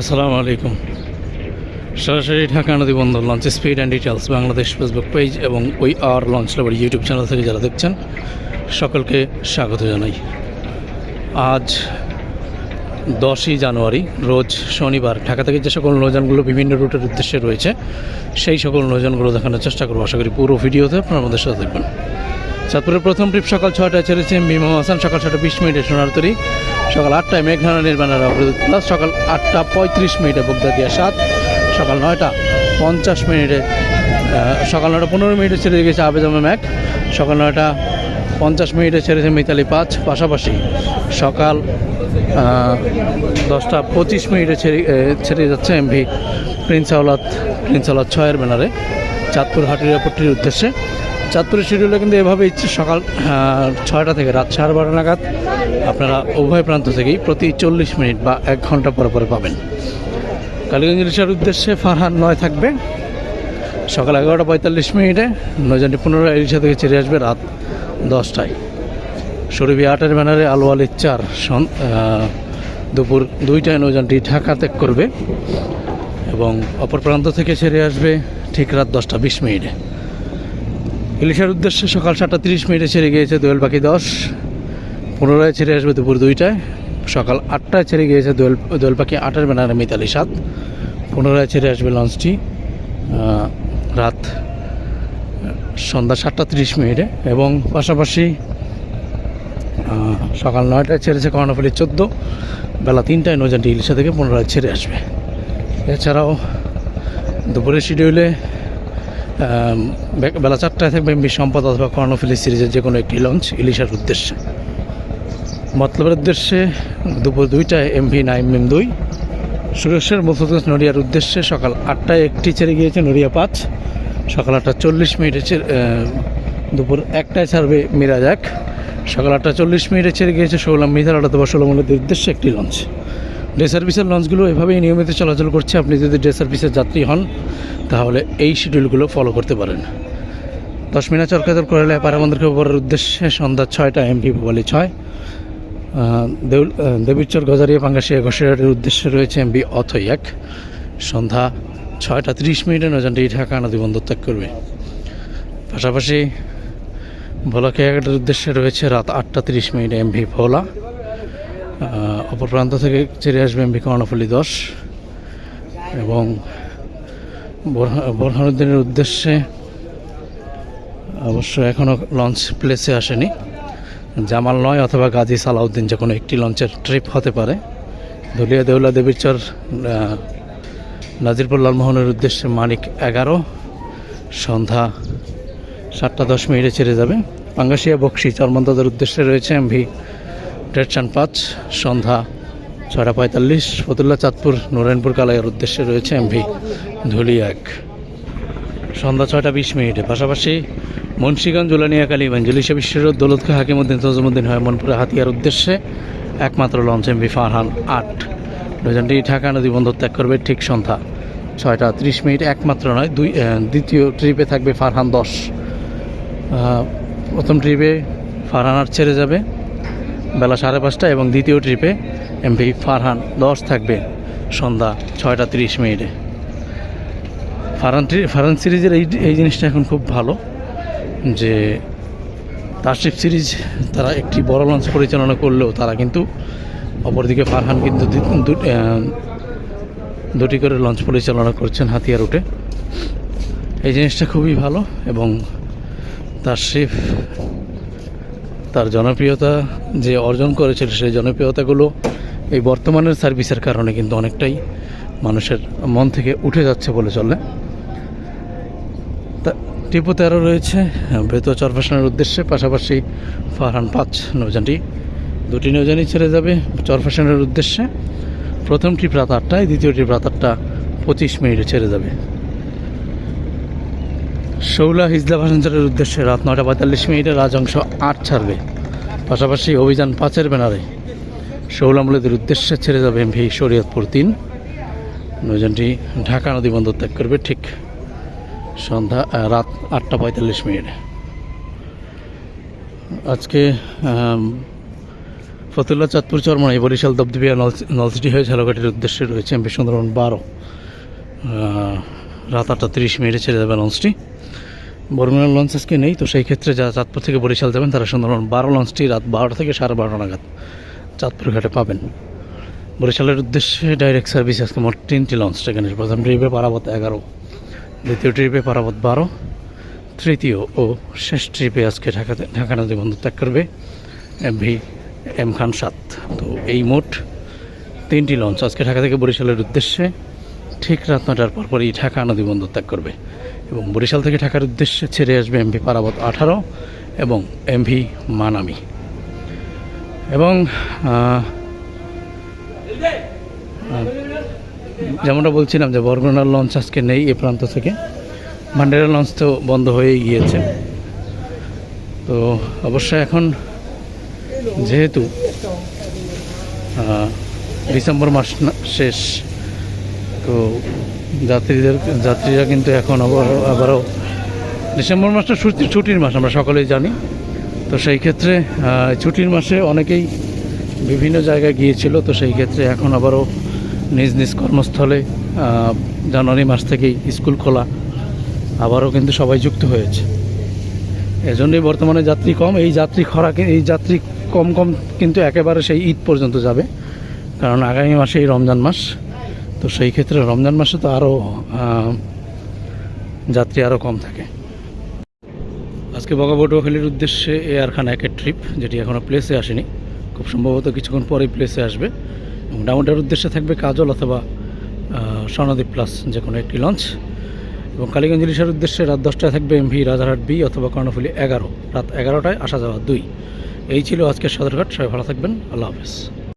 আসসালামু আলাইকুম। সরাসরি ঢাকা নদী বন্দর launch speed and details Bangladesh Facebook page এবং ওই আর লঞ্চ লাভার ইউটিউব চ্যানেল থেকে যারা দেখছেন, সকলকে স্বাগত জানাই। আজ দশই জানুয়ারি, রোজ শনিবার, ঢাকা থেকে যে সকল নৌযানগুলো বিভিন্ন রুটের উদ্দেশ্যে রয়েছে, সেই সকল নৌযানগুলো দেখানোর চেষ্টা করব। আশা করি পুরো ভিডিওতে আপনারা আমাদের সাথে দেখবেন চাঁদপুরের প্রথম ট্রিপ সকাল ছয়টায় ছেড়েছে মিমো হাসান, সকাল ছটা বিশ মিনিটে সোনার তরী সকাল আটটায় মেঘনানা নির্মাণের অগ্রদূত প্লাস সকাল আটটা পঁয়ত্রিশ মিনিটে বগদাদিয়া সাত, সকাল নয়টা পঞ্চাশ মিনিটে সকাল নয়টা পনেরো মিনিটে ছেড়ে গেছে আবেদমে ম্যাক, সকাল নয়টা পঞ্চাশ মিনিটে ছেড়েছে মিতালি পাঁচ, পাশাপাশি সকাল দশটা পঁচিশ মিনিটে ছেড়ে ছেড়ে যাচ্ছে MV Prince Awlad Prince Awlad ছয়ের ব্যানারে, চাঁদপুর হাটিরাপট্টির উদ্দেশ্যে। চাঁদপুরের শিডিউলে কিন্তু এভাবেই সকাল আহ, ছয়টা থেকে রাত সাড়ে বারো নাগাদ আপনারা উভয় প্রান্ত থেকেই প্রতি চল্লিশ মিনিট বা এক ঘণ্টা পরে পরে পাবেন। কালীগঞ্জ ইলিশার উদ্দেশ্যে ফারহান নয় থাকবে। সকাল এগারোটা পঁয়তাল্লিশ মিনিটে নয়জনটি পুনরায় ইলিশা থেকে ছেড়ে আসবে রাত দশটায়। শরীফি আটের ব্যানারে আলু আলির চার দুপুর দুইটায় নৌযানটি ঢাকা ত্যাগ করবে এবং অপর প্রান্ত থেকে ছেড়ে আসবে ঠিক রাত দশটা বিশ মিনিটে। ইলিশার উদ্দেশ্যে সকাল সাতটা তিরিশ মিনিটে ছেড়ে গিয়েছে দোয়েল পাখি দশ। পুনরায় ছেড়ে আসবে দুপুর দুইটায়। সকাল আটটায় ছেড়ে গিয়েছে দোয়েল দোয়েল পাখি আটের ব্যানারে মিতালি সাত। পুনরায় ছেড়ে আসবে লঞ্চটি রাত, সন্ধ্যা সাতটা তিরিশ মিনিটে। এবং পাশাপাশি সকাল নয়টায় ছেড়েছে কর্ণফুলি চোদ্দ। বেলা তিনটায় নৌজানটি ইলিশা থেকে পুনরায় ছেড়ে আসবে। এছাড়াও দুপুরের শিডিউলে বেলা চারটায় থাকবে এমবি সম্পদ অথবা কর্ণফুলি সিরিজের যে কোনো একটি লঞ্চ ইলিশার উদ্দেশ্যে। মতলবের উদ্দেশ্যে দুপুর দুইটায় এমভি নাইন মিম দুই সুরেশ্বর মুফুজ নড়িয়ার উদ্দেশ্যে সকাল আটটায় একটি ছেড়ে গিয়েছে নড়িয়া পাঁচ, সকাল আটটা চল্লিশ মিনিটে দুপুর একটায় ছাড়বে মিরাজ এক, সকাল আটটা চল্লিশ মিনিটে ছেড়ে গিয়েছে ষোলাম মিথার অথবা ষোলমূলের উদ্দেশ্যে একটি লঞ্চ ডে সার্ভিসের লঞ্চগুলো এভাবেই নিয়মিত চলাচল করছে। আপনি যদি ডে সার্ভিসের যাত্রী হন, তাহলে এই শিডিউলগুলো ফলো করতে পারেন। দশ মিনিট চরকাদর করলে পারামন্দির খবরের উদ্দেশ্যে সন্ধ্যা ছয়টা এমভি ভোপালি ছয়। দেউল দেবীচর গজারিয়া পাঙ্গাসিয়া ঘোষের উদ্দেশ্যে রয়েছে এমবি অথই এক। সন্ধ্যা ছয়টা তিরিশ মিনিটে নজানটি ঢাকা নদী বন্দর ত্যাগ করবে। পাশাপাশি ভোলা কেয়াঘাটের উদ্দেশ্যে রয়েছে রাত আটটা তিরিশ মিনিটে এমভি ভোলা। অপর প্রান্ত থেকে ছেড়ে আসবেন এমভি কর্ণফুলি দশ এবং বোরহা- বোরহানুদ্দিনের উদ্দেশ্যে অবশ্য এখনও লঞ্চ প্লেসে আসেনি। জামাল নয় অথবা গাজী সালাউদ্দিন যে কোনো একটি লঞ্চের ট্রিপ হতে পারে। ধুলিয়া দেউলা দেবীরচর নাজিরপুর লালমোহনের উদ্দেশ্যে মানিক এগারো। সন্ধ্যা সাতটা দশ মিনিটে ছেড়ে যাবে। পাঙ্গাসিয়া বক্সি চরমন্দাদের উদ্দেশ্যে রয়েছে এমভি ডেটসান পাঁচ সন্ধ্যা ছয়টা পঁয়তাল্লিশ, ফতুল্লা চাঁদপুর নারায়ণপুর কালাইয়ের উদ্দেশ্যে রয়েছে এমভি ধুলি এক। সন্ধ্যা ছয়টা বিশ মিনিটে। পাশাপাশি মুন্সীগঞ্জ জুলানিয়া কালীগঞ্জ জলিশা বিশ্বের খা হাকিমুদ্দিন, তজমুদ্দিন হয় মনপুরে হাতিয়ার উদ্দেশ্যে একমাত্র লঞ্চ এমভি ফারহান আট। দুজনটি ঢাকা নদী বন্দর ত্যাগ করবে ঠিক সন্ধ্যা ছয়টা ত্রিশ মিনিট। একমাত্র নয়, দুই দ্বিতীয় ট্রিপে থাকবে ফারহান দশ। প্রথম ট্রিপে ফারহান আট ছেড়ে যাবে। বেলা সাড়ে পাঁচটা এবং দ্বিতীয় ট্রিপে এমভি ফারহান দশ থাকবে সন্ধ্যা ছয়টা তিরিশ মিনিটে। ফারান ফারান সিরিজের এই এই জিনিসটা এখন খুব ভালো যে তারশিপ সিরিজ তারা একটি বড় লঞ্চ পরিচালনা করলেও তারা কিন্তু অপরদিকে ফারহান কিন্তু দুটি করে লঞ্চ পরিচালনা করছেন হাতিয়ার রুটে এই জিনিসটা খুবই ভালো এবং তারশিপ তার জনপ্রিয়তা যে অর্জন করেছিল সেই জনপ্রিয়তাগুলো এই বর্তমানের সার্ভিসের কারণে কিন্তু অনেকটাই মানুষের মন থেকে উঠে যাচ্ছে বলে চলে। টিপু তেরো রয়েছে বেতো চরফ্যাশনের উদ্দেশ্যে পাশাপাশি ফারহান পাঁচ নৌজানটি দুটি নৌজানই ছেড়ে যাবে চরফ্যাশনের উদ্দেশ্যে। প্রথম ট্রিপ রাত আটটায় দ্বিতীয় ট্রিপ রাত আটটা পঁচিশ মিনিটে ছেড়ে যাবে। শৌলা হিজলা ভাষাঞ্চলের উদ্দেশ্যে রাত নটা পঁয়তাল্লিশ মিনিটে রাজংশ আট ছাড়বে। পাশাপাশি অভিযান পাঁচের ব্যানারে। শৌলামূলদের উদ্দেশ্যে ছেড়ে যাবে এমভি শরীয়তপুর তিন। নৌযানটি ঢাকা নদী বন্দর ত্যাগ করবে ঠিক সন্ধ্যা রাত আটটা পঁয়তাল্লিশ মিনিটে। আজকে ফতুল্লা চাঁদপুর চরমাই বরিশাল নল- নলসিটি হয়ে ঝালকাঠির উদ্দেশ্যে রয়েছে এমপি সুন্দরবন বারো। রাত আটটা তিরিশ মিনিটে ছেড়ে যাবে লঞ্চটি বরগুনার লঞ্চ আজকে নেই, তো সেই ক্ষেত্রে যারা চাঁদপুর থেকে বরিশাল যাবেন তারা সুন্দরবন বারো লঞ্চটি রাত বারোটা থেকে সাড়ে বারোটা নাগাদ চাঁদপুর ঘাটে পাবেন। বরিশালের উদ্দেশ্যে ডাইরেক্ট সার্ভিস আজকে মোট তিনটি লঞ্চ এখানে প্রথম ট্রিপে পারাবত এগারো, দ্বিতীয় ট্রিপে পারাবত বারো, তৃতীয় ও শেষ ট্রিপে আজকে ঢাকাতে ঢাকা নদী বন্দর ত্যাগ করবে ভি এম খান সাত। তো এই মোট তিনটি লঞ্চ আজকে ঢাকা থেকে বরিশালের উদ্দেশ্যে ঠিক রাত নটার পরপরই ঢাকা নদী বন্দর ত্যাগ করবে এবং বরিশাল থেকে ঢাকার উদ্দেশ্যে ছেড়ে আসবে এমভি পারাবত আঠারো এবং এমভি মানামি। এবং যেমনটা বলছিলাম যে বরগুনার লঞ্চ আজকে নেই এ প্রান্ত থেকে। ভান্ডারের লঞ্চ তো বন্ধ হয়েই গিয়েছে। তো অবশ্যই এখন যেহেতু ডিসেম্বর মাস শেষ তো যাত্রীদের, যাত্রীরা কিন্তু এখন আবার, আবারও ডিসেম্বর মাসটা ছুটি- ছুটির মাস, আমরা সকলেই জানি। তো সেই ক্ষেত্রে ছুটির মাসে অনেকেই বিভিন্ন জায়গায় গিয়েছিল, তো সেই ক্ষেত্রে এখন আবারও নিজ নিজ কর্মস্থলে জানুয়ারি মাস থেকেই স্কুল খোলা আবারও কিন্তু সবাই যুক্ত হয়েছে। এজন্যই বর্তমানে যাত্রী কম, এই যাত্রী খরাকে, এই যাত্রী কম কম কিন্তু একেবারে সেই ঈদ পর্যন্ত যাবে। কারণ আগামী মাসে এই রমজান মাস। তো সেই ক্ষেত্রে রমজান মাসে তো আরও যাত্রী আরও কম থাকে। আজকে বগাবটুয়াখালীর উদ্দেশ্যে এয়ার খান একের ট্রিপ যেটি এখনও প্লেসে আসেনি। খুব সম্ভবত কিছুক্ষণ পরেই প্লেসে আসবে। এবং ডাউনটার উদ্দেশ্যে থাকবে কাজল অথবা স্বর্ণদ্বীপ প্লাস যে কোনো একটি লঞ্চ এবং কালীগঞ্জ ইলিশার উদ্দেশ্যে রাত দশটায় থাকবে এমভি রাজারহাট বি অথবা কর্ণফুলি এগারো। রাত এগারোটায় আসা যাওয়া দুই। এই ছিল আজকের সদরঘাট। সবাই ভালো থাকবেন। আল্লাহ হাফেজ।